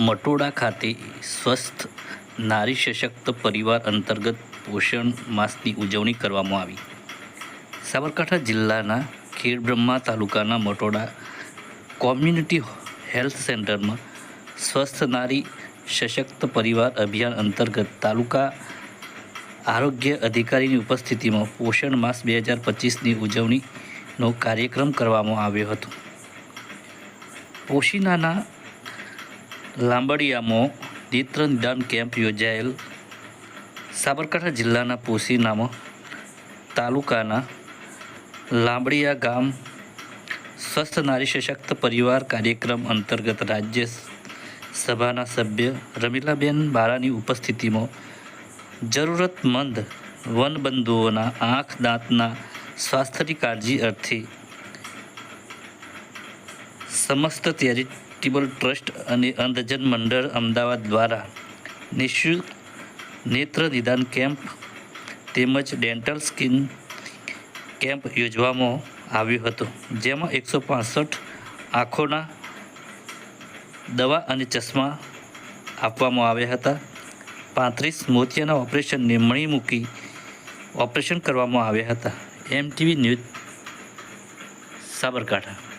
મટોડા ખાતે સ્વસ્થ નારી સશક્ત પરિવાર અંતર્ગત પોષણ માસની ઉજવણી કરવામાં આવી. સાબરકાંઠા જિલ્લાના ખેડબ્રહ્મા તાલુકાના મટોડા કોમ્યુનિટી હેલ્થ સેન્ટરમાં સ્વસ્થ નારી સશક્ત પરિવાર અભિયાન અંતર્ગત તાલુકા આરોગ્ય અધિકારીની ઉપસ્થિતિમાં પોષણ માસ બે હજાર પચીસની ઉજવણીનો કાર્યક્રમ કરવામાં આવ્યો હતો. પોશીનાના લાંબડિયામાં નેત્ર નિદાન કેમ્પ યોજાયેલ સાબરકાંઠા જિલ્લાના પોશીનામાં તાલુકાના લાંબડિયા ગામ સ્વસ્થ નારી સશક્ત પરિવાર કાર્યક્રમ અંતર્ગત રાજ્ય સભાના સભ્ય રમીલાબેન બારાની ઉપસ્થિતિમાં જરૂરતમંદ વનબંધુઓના આંખ, દાંતના સ્વાસ્થ્યની કાળજી અર્થે સમસ્ત ચેરિટેબલ ટ્રસ્ટ અને અંધજન મંડળ અમદાવાદ દ્વારા નિઃશુલ્ક નેત્ર નિદાન કેમ્પ તેમજ ડેન્ટલ સ્કિન કેમ્પ યોજવામાં આવ્યો હતો, જેમાં એકસો પાસઠ આંખોના દવા અને ચશ્મા આપવામાં આવ્યા હતા. પાંત્રીસ મોતિયાના ઓપરેશનને મણી મૂકી ઓપરેશન કરવામાં આવ્યા હતા. MTV news Sabarkantha.